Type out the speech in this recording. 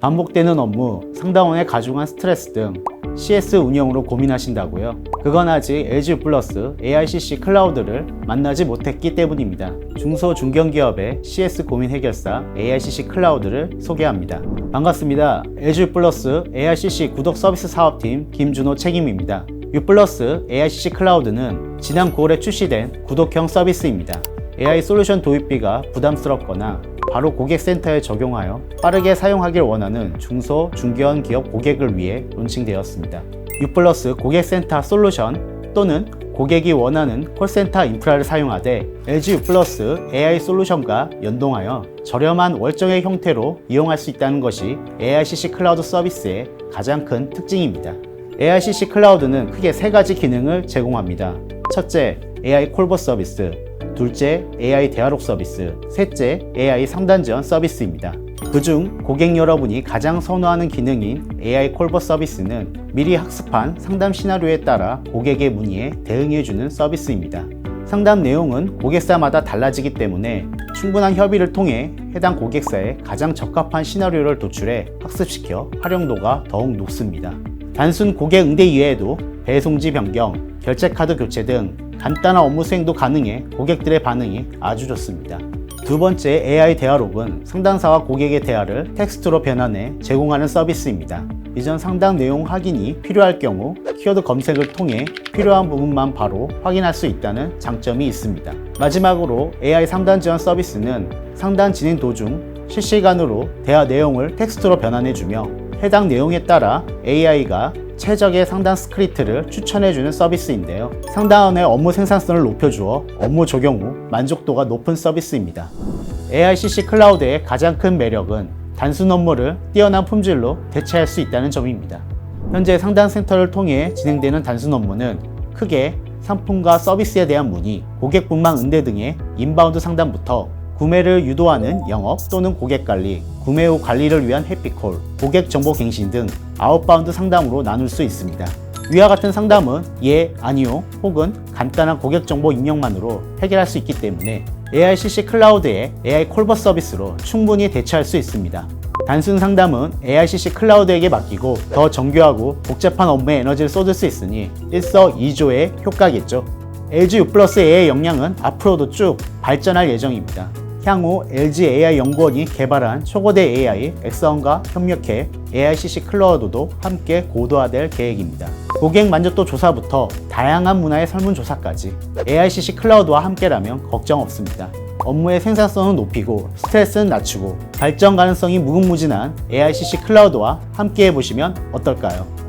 반복되는 업무, 상당원의 가중한 스트레스 등 CS 운영으로 고민하신다고요? 그건 아직 LG 플러스 AICC 클라우드를 만나지 못했기 때문입니다. 중소 중견기업의 CS 고민 해결사 AICC 클라우드를 소개합니다. 반갑습니다. LG 플러스 AICC 구독 서비스 사업팀 김준호 책임입니다. U 플러스 AICC 클라우드는 지난 9월에 출시된 구독형 서비스입니다. AI 솔루션 도입비가 부담스럽거나 바로 고객센터에 적용하여 빠르게 사용하길 원하는 중소, 중견 기업 고객을 위해 론칭되었습니다. U 플러스 고객센터 솔루션 또는 고객이 원하는 콜센터 인프라를 사용하되 LG U 플러스 AI 솔루션과 연동하여 저렴한 월정의 형태로 이용할 수 있다는 것이 AICC 클라우드 서비스의 가장 큰 특징입니다. AICC 클라우드는 크게 세 가지 기능을 제공합니다. 첫째, AI 콜버 서비스. 둘째, AI 대화록 서비스. 셋째, AI 상담 지원 서비스입니다. 그중 고객 여러분이 가장 선호하는 기능인 AI 콜버 서비스는 미리 학습한 상담 시나리오에 따라 고객의 문의에 대응해주는 서비스입니다. 상담 내용은 고객사마다 달라지기 때문에 충분한 협의를 통해 해당 고객사에 가장 적합한 시나리오를 도출해 학습시켜 활용도가 더욱 높습니다. 단순 고객 응대 이외에도 배송지 변경, 결제 카드 교체 등 간단한 업무 수행도 가능해 고객들의 반응이 아주 좋습니다. 두 번째 AI 대화록은 상담사와 고객의 대화를 텍스트로 변환해 제공하는 서비스입니다. 이전 상담 내용 확인이 필요할 경우 키워드 검색을 통해 필요한 부분만 바로 확인할 수 있다는 장점이 있습니다. 마지막으로 AI 상담 지원 서비스는 상담 진행 도중 실시간으로 대화 내용을 텍스트로 변환해주며 해당 내용에 따라 AI가 최적의 상담 스크립트를 추천해주는 서비스인데요. 상담원의 업무 생산성을 높여주어 업무 적용 후 만족도가 높은 서비스입니다. AICC 클라우드의 가장 큰 매력은 단순 업무를 뛰어난 품질로 대체할 수 있다는 점입니다. 현재 상담 센터를 통해 진행되는 단순 업무는 크게 상품과 서비스에 대한 문의, 고객분만 응대 등의 인바운드 상담부터 구매를 유도하는 영업 또는 고객 관리, 구매 후 관리를 위한 해피콜, 고객 정보 갱신 등 아웃바운드 상담으로 나눌 수 있습니다. 위와 같은 상담은 예, 아니요, 혹은 간단한 고객 정보 입력만으로 해결할 수 있기 때문에 AICC 클라우드의 AI 콜버 서비스로 충분히 대체할 수 있습니다. 단순 상담은 AICC 클라우드에게 맡기고 더 정교하고 복잡한 업무에 에너지를 쏟을 수 있으니 일석이조의 효과겠죠. LG U AI 역량은 앞으로도 쭉 발전할 예정입니다. 향후 LG AI 연구원이 개발한 초거대 AI 엑사원과 협력해 AICC 클라우드도 함께 고도화될 계획입니다. 고객 만족도 조사부터 다양한 문화의 설문조사까지 AICC 클라우드와 함께라면 걱정 없습니다. 업무의 생산성은 높이고 스트레스는 낮추고 발전 가능성이 무궁무진한 AICC 클라우드와 함께 해보시면 어떨까요?